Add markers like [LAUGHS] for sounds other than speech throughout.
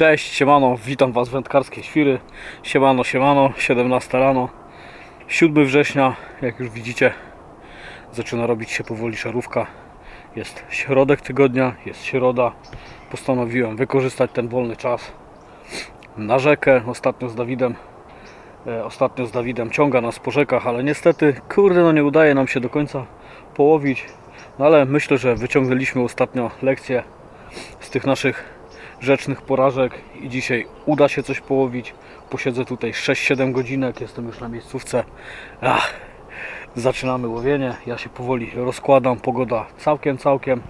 Cześć, siemano, witam Was w wędkarskiej świry. Siemano, siemano, 17 rano, 7 września, jak już widzicie, zaczyna robić się powoli szarówka. Jest środek tygodnia, jest środa. Postanowiłem wykorzystać ten wolny czas na rzekę. Ostatnio z Dawidem, e, ostatnio z Dawidem ciąga nas po rzekach, ale niestety, kurde, no nie udaje nam się do końca połowić. No ale myślę, że wyciągnęliśmy ostatnio lekcję z tych naszych rzecznych porażek i dzisiaj uda się coś połowić. Posiedzę tutaj 6-7 godzinek, jestem już na miejscówce. Ach, zaczynamy łowienie. Ja się powoli rozkładam. Pogoda całkiem, całkiem.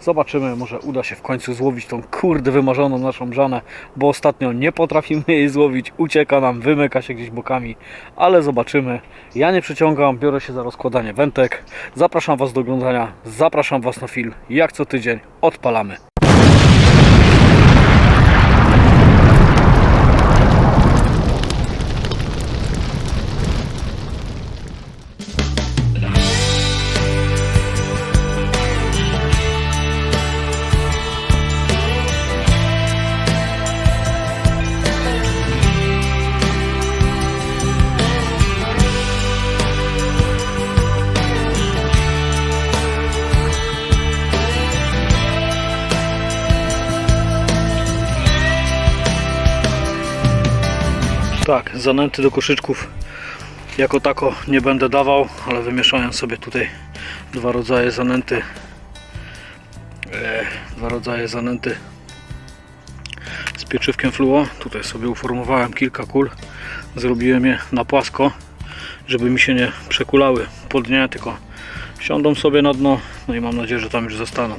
Zobaczymy, może uda się w końcu złowić tą kurde wymarzoną naszą brzanę, bo ostatnio nie potrafimy jej złowić. Ucieka nam, wymyka się gdzieś bokami, ale zobaczymy. Ja nie przyciągam, biorę się za rozkładanie wętek. Zapraszam Was do oglądania, zapraszam Was na film. Jak co tydzień odpalamy. Tak, zanęty do koszyczków jako tako nie będę dawał, ale wymieszałem sobie tutaj dwa rodzaje zanęty. E, dwa rodzaje zanęty z pieczywkiem fluo. Tutaj sobie uformowałem kilka kul. Zrobiłem je na płasko, żeby mi się nie przekulały po dnie, tylko siądą sobie na dno. No i mam nadzieję, że tam już zostaną.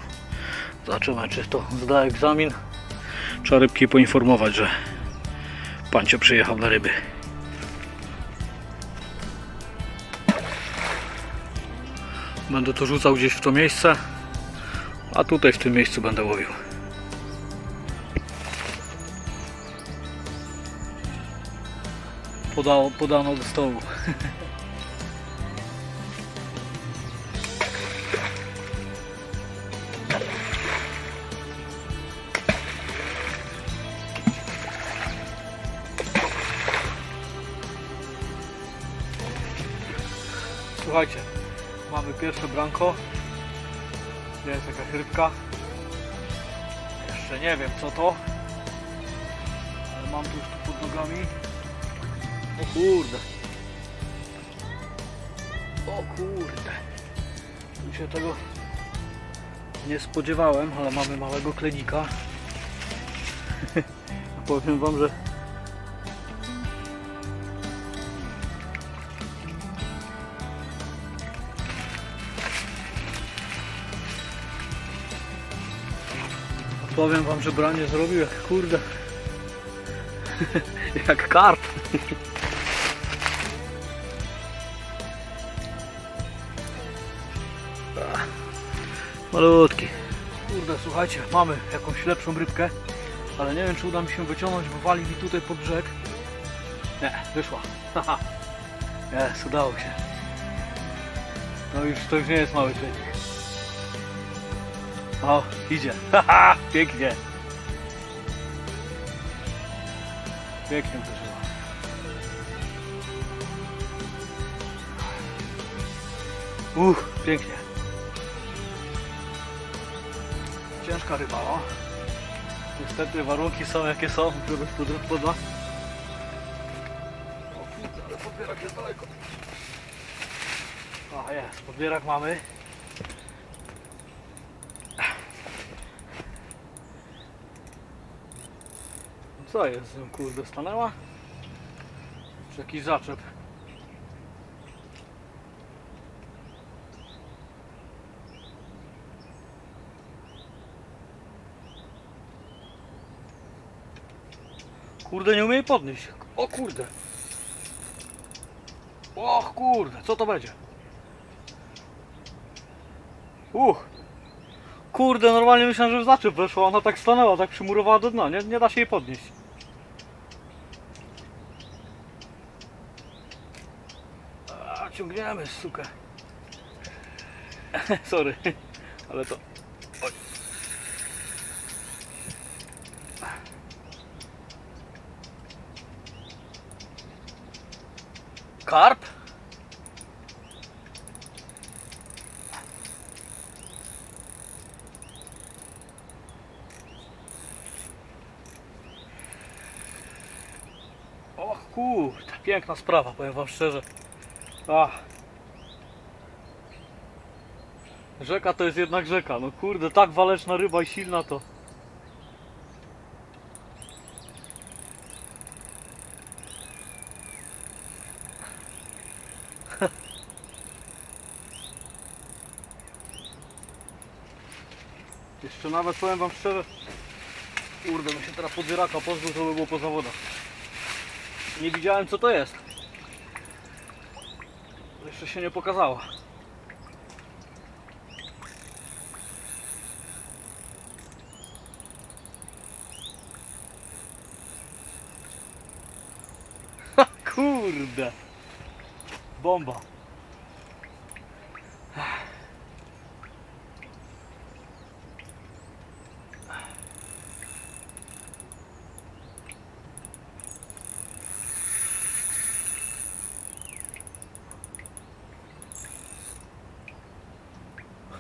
Zobaczymy, czy to zda egzamin. Trzeba rybki poinformować, że Pancio przyjechał na ryby. Będę to rzucał gdzieś w to miejsce, a tutaj w tym miejscu będę łowił. Podało, podano do stołu. [LAUGHS] Słuchajcie, mamy pierwsze branko. Jest jakaś rybka. Jeszcze nie wiem co to. Ale mam tu już tu pod nogami. O kurde. O kurde. Tu się tego nie spodziewałem, ale mamy małego klenika. [LAUGHS] Powiem wam, że Powiem wam, że branie zrobił jak kurde. [LAUGHS] jak karp. [LAUGHS] Malutki. Kurde, słuchajcie, mamy jakąś lepszą rybkę, ale nie wiem, czy uda mi się wyciągnąć, bo wali mi tutaj pod brzeg. Nie, wyszła. [LAUGHS] Jest, udało się. No już, to już nie jest mały klenik. O, idzie. [LAUGHS] Haha, pięknie. Pięknie wyszło. Uch, pięknie. Ciężka ryba, no. Niestety warunki są jakie są, biorąc pod podla. O kurde, ale podbierak jest daleko. A jest, podbierak mamy. Co jest kurde stanęła? Czy jakiś zaczep? Kurde nie umie jej podnieść. O kurde. O kurde, co to będzie? Uch. Kurde, normalnie myślałem, że w zaczep weszła, ona tak stanęła, tak przymurowała do dna, nie, nie da się jej podnieść. Ciągniemy, suka. [LAUGHS] Sorry, ale to... Oj. Karp? O kurde, piękna sprawa, powiem Wam szczerze. Ach. Rzeka to jest jednak rzeka, no kurde, tak waleczna ryba i silna to. [LAUGHS] Jeszcze nawet powiem wam szczerze, kurde, bym się teraz podwieraka pozbył, to by było po zawodach. Nie widziałem co to jest. Jeszcze się nie pokazała. [LAUGHS] Ha, kurde. Bomba.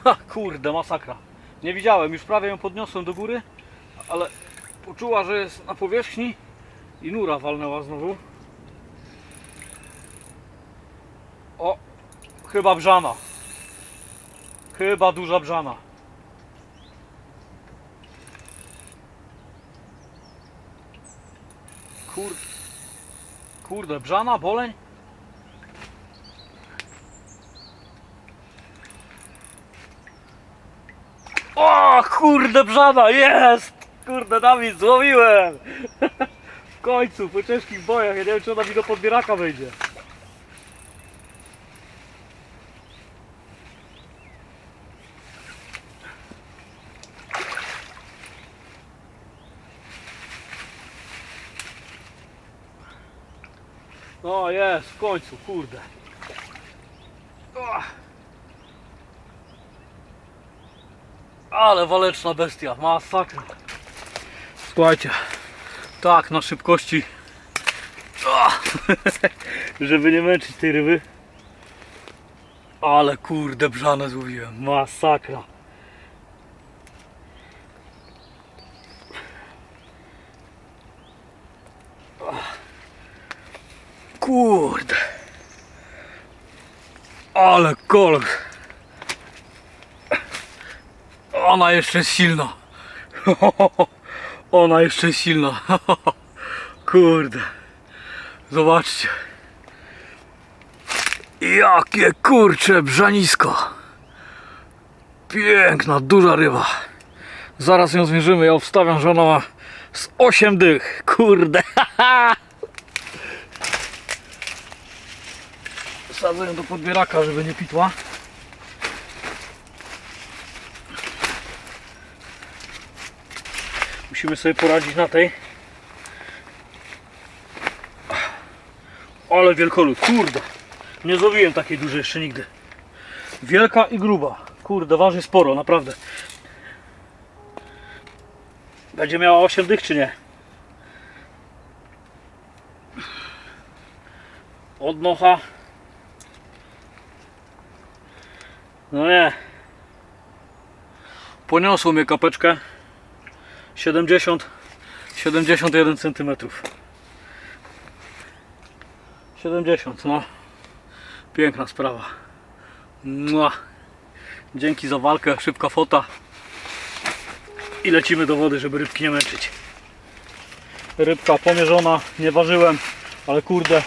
Ha, kurde, masakra. Nie widziałem, już prawie ją podniosłem do góry, ale poczuła, że jest na powierzchni i nura walnęła znowu. O, chyba brzana. Chyba duża brzana. Kur... Kurde, brzana, boleń? O, kurde, brzana, jest! Kurde, Dawid, złowiłem! [LAUGHS] W końcu, po ciężkich bojach, ja nie wiem, czy ona mi do podbieraka wejdzie. No jest, w końcu, kurde. Ale waleczna bestia, masakra. Słuchajcie, tak na szybkości, O! [LAUGHS] żeby nie męczyć tej ryby. Ale kurde, brzane złowiłem, masakra. Kurde. Ale kolor. Ona jeszcze jest silna. [LAUGHS] Ona jeszcze jest silna. [LAUGHS] Kurde. Zobaczcie. Jakie kurcze brzanisko. Piękna, duża ryba. Zaraz ją zmierzymy. Ja obstawiam, że ona ma z 8 dych. Kurde. [LAUGHS] Sadzę ją do podbieraka, żeby nie pitła. Musimy sobie poradzić na tej. Ale wielkolud, kurde. Nie złowiłem takiej dużej jeszcze nigdy. Wielka i gruba. Kurde, waży sporo, naprawdę. Będzie miała 8 dych czy nie? Od nocha. No nie. Poniosło mnie kapeczkę. 70 71 cm 70 no. Piękna sprawa. Mua. dzięki za walkę szybka fota. I lecimy do wody żeby rybki nie męczyć. Rybka pomierzona nie ważyłem ale kurde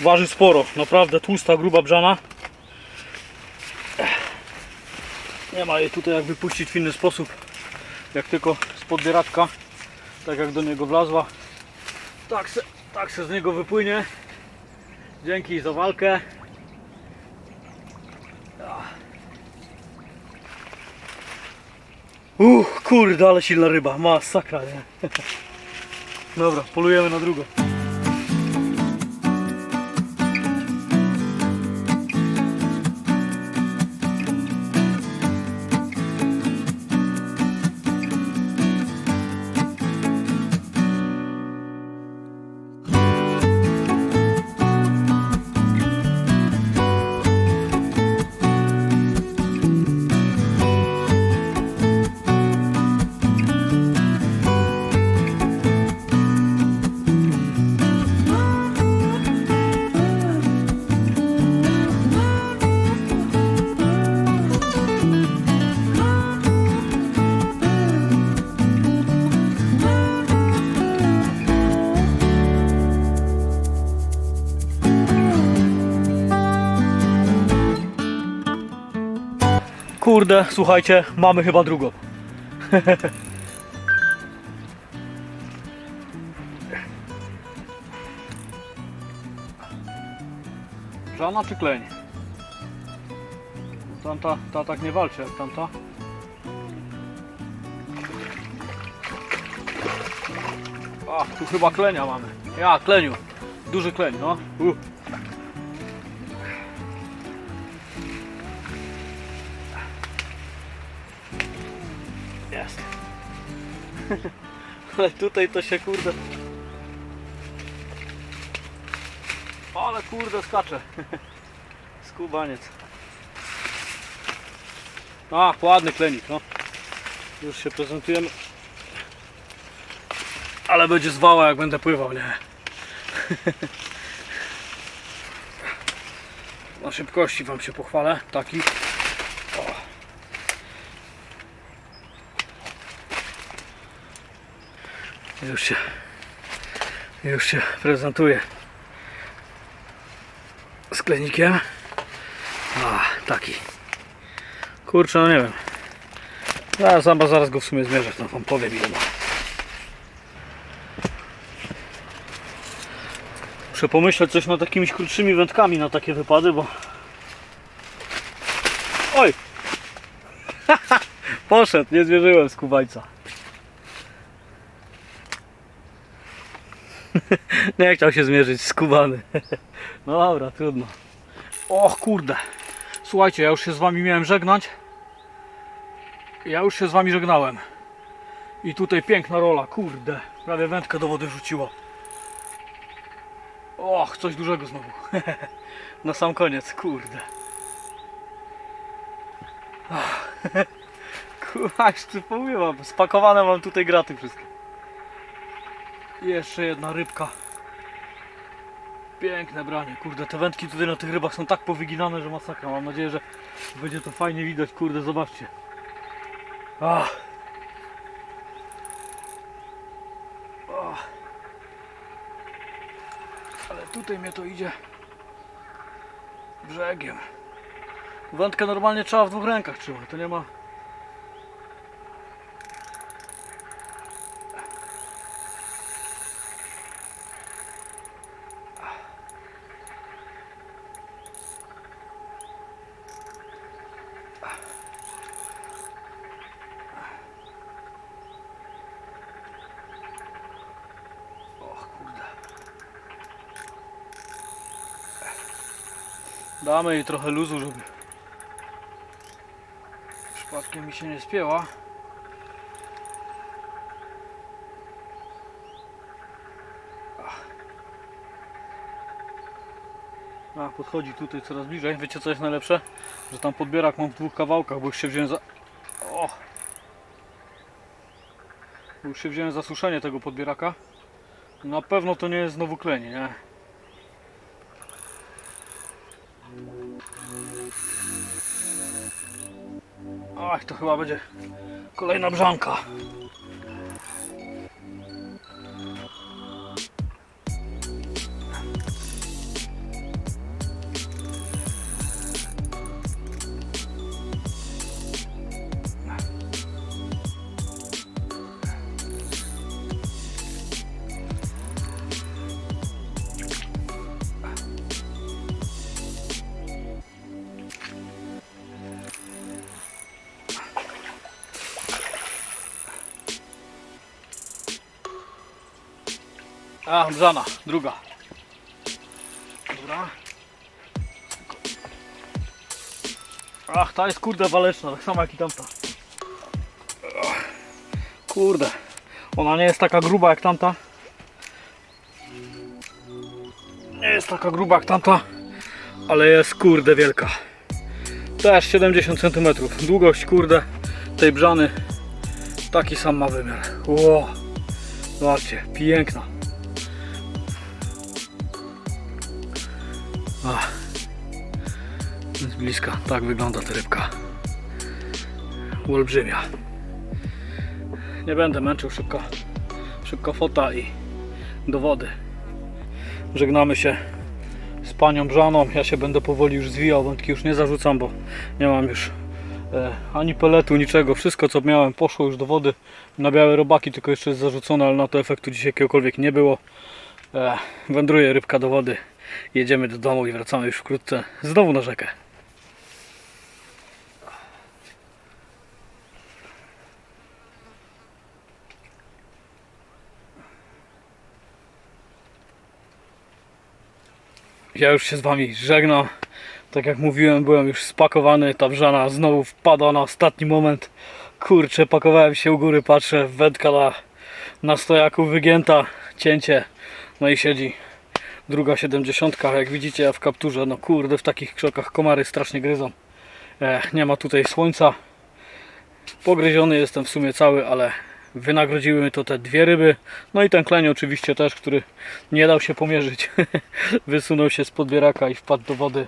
waży sporo. Naprawdę tłusta gruba brzana. Nie ma jej tutaj jak wypuścić w inny sposób. Jak tylko z podbieraczka, tak jak do niego wlazła, tak se, tak se z niego wypłynie. Dzięki za walkę. Uch, kurde, ale silna ryba, masakra, nie? [LAUGHS] Dobra, polujemy na drugą. Kurde, słuchajcie, mamy chyba drugą. [LAUGHS] Żana czy kleń? Tamta, ta tak nie walczy jak tamta. A, tu chyba klenia mamy. Ja, kleniu. Duży kleń, no. Uh. Ale tutaj to się kurde. Ale kurde skacze. [LAUGHS] Skubaniec. A, ładny klenik, no. Już się prezentujemy. Ale będzie zwała jak będę pływał, nie? [LAUGHS] Na szybkości wam się pochwalę. Taki. O. Już się już się prezentuje z klenikiem. A, taki. Kurczę, no nie wiem. Zaraz, zaraz, zaraz go w sumie zmierzę, to wam powiem ile ma. Muszę pomyśleć coś nad takimiś krótszymi wędkami na takie wypady, bo... Oj! [LAUGHS] Poszedł, nie zwierzyłem z kubańca. Nie chciał się zmierzyć z kubany. [LAUGHS] no dobra, trudno. Och kurde. Słuchajcie, ja już się z wami miałem żegnać. Ja już się z wami żegnałem. I tutaj piękna rola, kurde. Prawie wędkę do wody rzuciło. Och, coś dużego znowu. [LAUGHS] Na sam koniec, kurde. Ach, [LAUGHS] Kurwa, aż przypomnę mam. Spakowane mam tutaj graty wszystkie. Jeszcze jedna rybka. Piękne branie, kurde, te wędki tutaj na tych rybach są tak powyginane, że masakra. Mam nadzieję, że będzie to fajnie widać, kurde, zobaczcie. Ach. Ach. Ale tutaj mnie to idzie brzegiem. Wędkę normalnie trzeba w dwóch rękach trzymać, to nie ma... Damy jej trochę luzu, żeby przypadkiem mi się nie spięła. A, podchodzi tutaj coraz bliżej. Wiecie co jest najlepsze? Że tam podbierak mam w dwóch kawałkach, bo już się wziąłem za... O! Bo już się wziąłem za suszenie tego podbieraka. Na pewno to nie jest znowu klenie, nie? Ach, to chyba będzie kolejna brzanka. A, brzana, druga. Dobra. Ach, ta jest kurde waleczna, tak samo jak i tamta. Kurde. Ona nie jest taka gruba jak tamta. Nie jest taka gruba jak tamta, ale jest kurde wielka. Też 70 cm. Długość kurde tej brzany taki sam ma wymiar. Ło. Zobaczcie, piękna. Bliska tak wygląda ta rybka. Olbrzymia. Nie będę męczył szybko. Szybko fota i do wody. Żegnamy się z panią Brzaną. Ja się będę powoli już zwijał. Wątki już nie zarzucam, bo nie mam już E, ani peletu, niczego. Wszystko co miałem poszło już do wody. Na białe robaki tylko jeszcze jest zarzucone, ale na to efektu dzisiaj jakiegokolwiek nie było. E, wędruje rybka do wody. Jedziemy do domu i wracamy już wkrótce znowu na rzekę. Ja już się z Wami żegnam. Tak jak mówiłem, byłem już spakowany. Ta wrzana znowu wpadła na ostatni moment. Kurczę, pakowałem się u góry, patrzę, wędka na, na stojaku wygięta, cięcie. No i siedzi druga 70. Jak widzicie, ja w kapturze, no kurde, w takich krzokach komary strasznie gryzą. E, nie ma tutaj słońca. Pogryziony jestem w sumie cały, ale wynagrodziły mi to te dwie ryby. No i ten kleń oczywiście też, który nie dał się pomierzyć. [LAUGHS] Wysunął się z podbieraka i wpadł do wody.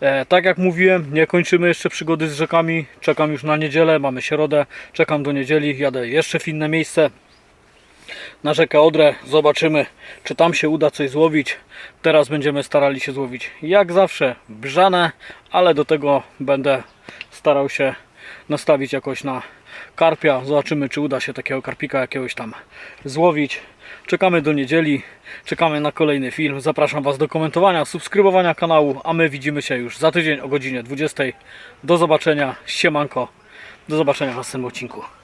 E, tak jak mówiłem, nie kończymy jeszcze przygody z rzekami. Czekam już na niedzielę, mamy środę. Czekam do niedzieli, jadę jeszcze w inne miejsce. Na rzekę Odrę zobaczymy, czy tam się uda coś złowić. Teraz będziemy starali się złowić jak zawsze brzane, ale do tego będę starał się nastawić jakoś na karpia. Zobaczymy, czy uda się takiego karpika jakiegoś tam złowić. Czekamy do niedzieli, czekamy na kolejny film. Zapraszam Was do komentowania, subskrybowania kanału, a my widzimy się już za tydzień o godzinie 20. Do zobaczenia, siemanko, do zobaczenia w następnym odcinku.